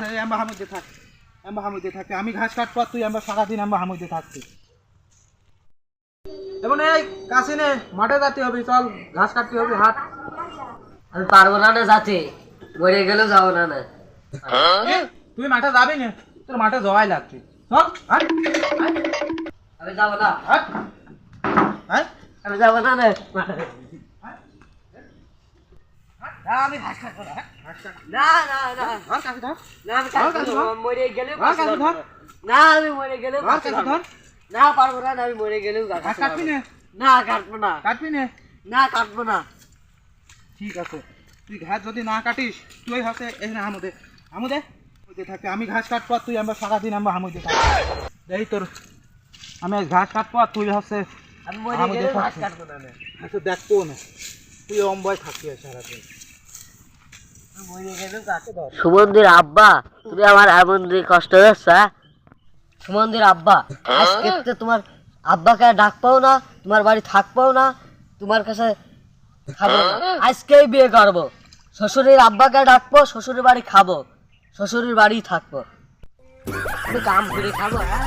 আছে হামুদে থাক আম্বা হামুদে থাকতে আমি ঘাস কাটবো তুই সারাদিন হামুদে এবং এই মাঠে যেতে হবে চল ঘাস কাটতে হবে হাট। আমি পারব না না যাতে মরে গেলেও যাব না না। তুই মাঠে যাবি না তোর মাঠে জবাই লাগছে চল হাট। আমি যাব না। হাট। হাট। আমি যাব না না না, আমি ঘাস কাটবো না, না না না। ধর কাছে ধর। না আমি কাটবো না, না। মরে ধর কাছে ধর। না আমি মরে গেলেও ধর কাছে ধর। না পারব না না, আমি মরে গেলেও ঘাস কাটবো না। না কাটবো না। কাটবি না। না কাটবো না। ঠিক আছে। তুই ঘাস যদি না কাটিস তুই হচ্ছে এখানে হামুদে। হামুদে? হামুদে থাকতে আমি ঘাস কাটবো তুই আমরা সারাদিন আমরা হামুদে থাকব এই তোর। আমি ঘাস কাটবো আর তুই হচ্ছে আমি মরে গেলেও ঘাস। কাটবো না না। আচ্ছা দেখব না। তুই অম্বয় থাকবি সারাদিন আমি মরে গেলেও কাটবো না। সুমন্দির আব্বা, তুমি আমার এমন কষ্ট হচ্ছে সুমন্দির আব্বা, আজকে তোমার আব্বাকে ডাক পাও না, তোমার বাড়ি থাক পাও না, তোমার কাছে খাব। আজকেই বিয়ে করব। শ্বশুরের আব্বাকে ডাকবো, শ্বশুরের বাড়ি খাব, শ্বশুরের বাড়ি থাকব। করে খাব হ্যাঁ?